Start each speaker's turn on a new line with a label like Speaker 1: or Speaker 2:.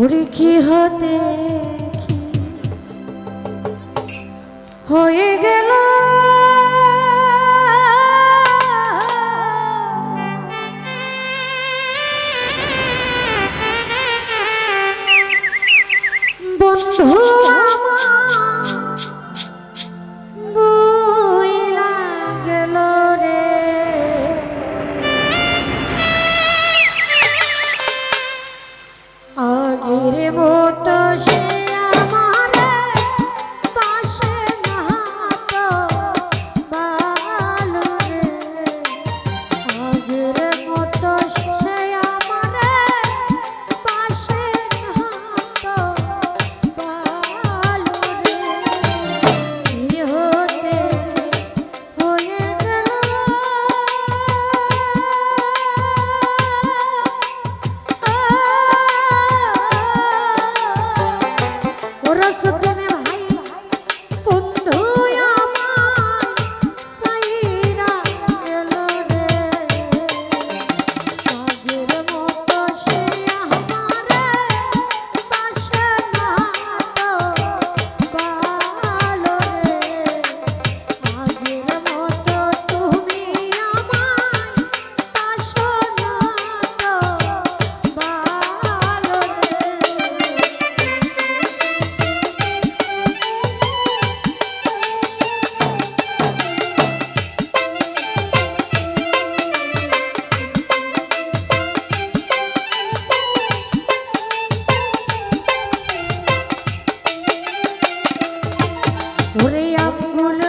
Speaker 1: ওরে কি হতে হয়ে গেল। বস্তু এর মতো Ой, গুণ